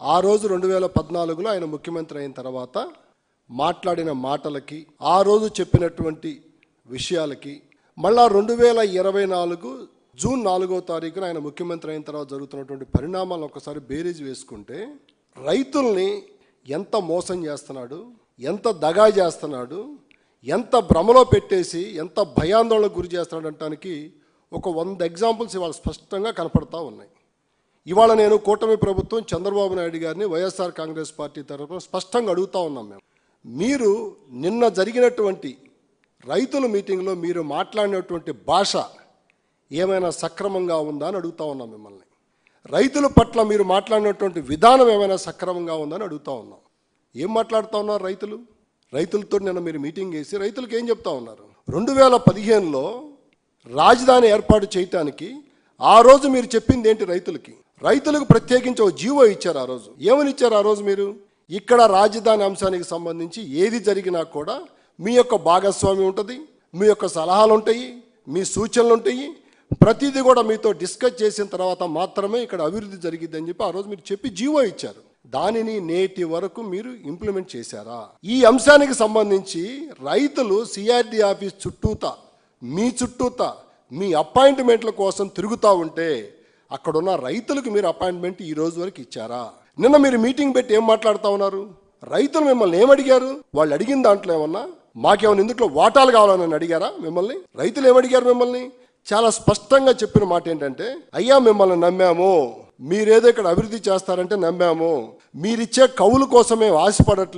ఆ రోజు రెండు వేల పద్నాలుగులో ఆయన ముఖ్యమంత్రి అయిన తర్వాత మాట్లాడిన మాటలకి ఆ రోజు చెప్పినటువంటి విషయాలకి మళ్ళా రెండు వేల ఇరవై నాలుగు జూన్ నాలుగో తారీఖున ఆయన ముఖ్యమంత్రి అయిన తర్వాత జరుగుతున్నటువంటి పరిణామాలను ఒకసారి బేరీజ్ వేసుకుంటే రైతుల్ని ఎంత మోసం చేస్తున్నాడు ఎంత దగా చేస్తున్నాడు ఎంత భ్రమలో పెట్టేసి ఎంత భయాందోళనకు గురి చేస్తున్నాడు అంటానికి ఒక వంద ఎగ్జాంపుల్స్ ఇవాళ స్పష్టంగా కనపడతా ఉన్నాయి. ఇవాళ నేను కూటమి ప్రభుత్వం చంద్రబాబు నాయుడు గారిని వైఎస్ఆర్ కాంగ్రెస్ పార్టీ తరఫున స్పష్టంగా అడుగుతా ఉన్నాం మేము. మీరు నిన్న జరిగినటువంటి రైతుల మీటింగ్లో మీరు మాట్లాడినటువంటి భాష ఏమైనా సక్రమంగా ఉందా అని అడుగుతా ఉన్నాం మిమ్మల్ని. రైతుల పట్ల మీరు మాట్లాడినటువంటి విధానం ఏమైనా సక్రమంగా ఉందని అడుగుతా ఉన్నాం. ఏం మాట్లాడుతూ ఉన్నారు రైతులు? రైతులతో నిన్న మీరు మీటింగ్ చేసి రైతులకు ఏం చెప్తా ఉన్నారు? రెండు వేల పదిహేనులో రాజధాని ఏర్పాటు చేయటానికి ఆ రోజు మీరు చెప్పింది ఏంటి రైతులకి? రైతులకు ప్రత్యేకించి ఒక జీవో ఇచ్చారు ఆ రోజు. ఏమని ఇచ్చారు ఆ రోజు మీరు? ఇక్కడ రాజధాని అంశానికి సంబంధించి ఏది జరిగినా కూడా మీ యొక్క భాగస్వామ్యం ఉంటుంది మీ యొక్క సలహాలు ఉంటాయి మీ సూచనలు ఉంటాయి ప్రతిదీ కూడా మీతో డిస్కస్ చేసిన తర్వాత మాత్రమే ఇక్కడ అభివృద్ధి జరిగిద్ది అని చెప్పి ఆ రోజు మీరు చెప్పి జీవో ఇచ్చారు. దానిని నేటి వరకు మీరు ఇంప్లిమెంట్ చేశారా? ఈ అంశానికి సంబంధించి రైతులు సిఆర్డి ఆఫీస్ చుట్టూతా మీ చుట్టూతా మీ అపాయింట్మెంట్ల కోసం తిరుగుతూ ఉంటే అక్కడున్న రైతులకు మీరు అపాయింట్మెంట్ ఈ రోజు వరకు ఇచ్చారా? నిన్న మీరు మీటింగ్ పెట్టి ఏం మాట్లాడుతూ ఉన్నారు? రైతులు మిమ్మల్ని ఏమడిగారు వాళ్ళు అడిగిన దాంట్లో ఏమన్నా? మాకేమైనా ఇందులో వాటాలు కావాలని అడిగారా మిమ్మల్ని? రైతులు ఏమడిగారు మిమ్మల్ని? చాలా స్పష్టంగా చెప్పిన మాట ఏంటంటే అయ్యా మిమ్మల్ని నమ్మాము. మీరేదో ఇక్కడ అభివృద్ధి చేస్తారంటే నమ్మాము. మీరిచ్చే కవుల కోసమే ఆశపడట్లేదు